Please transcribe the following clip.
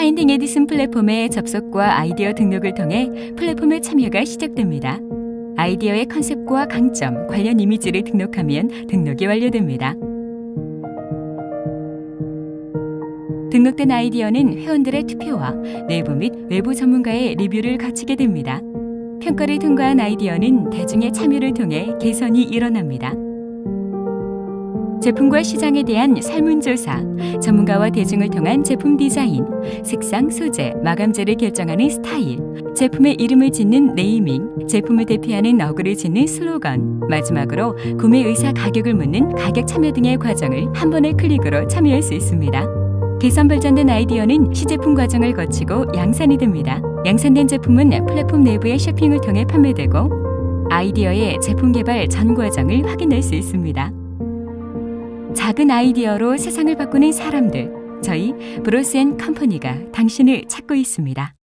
파인딩 에디슨 플랫폼의 접속과 아이디어 등록을 통해 플랫폼의 참여가 시작됩니다. 아이디어의 컨셉과 강점, 관련 이미지를 등록하면 등록이 완료됩니다. 등록된 아이디어는 회원들의 투표와 내부 및 외부 전문가의 리뷰를 거치게 됩니다. 평가를 통과한 아이디어는 대중의 참여를 통해 개선이 일어납니다. 제품과 시장에 대한 설문조사, 전문가와 대중을 통한 제품 디자인, 색상, 소재, 마감재를 결정하는 스타일, 제품의 이름을 짓는 네이밍, 제품을 대표하는 어그를 짓는 슬로건, 마지막으로 구매 의사 가격을 묻는 가격 참여 등의 과정을 한 번의 클릭으로 참여할 수 있습니다. 개선 발전된 아이디어는 시제품 과정을 거치고 양산이 됩니다. 양산된 제품은 플랫폼 내부의 쇼핑을 통해 판매되고 아이디어의 제품 개발 전 과정을 확인할 수 있습니다. 작은 아이디어로 세상을 바꾸는 사람들, 저희 브로스 앤 컴퍼니가 당신을 찾고 있습니다.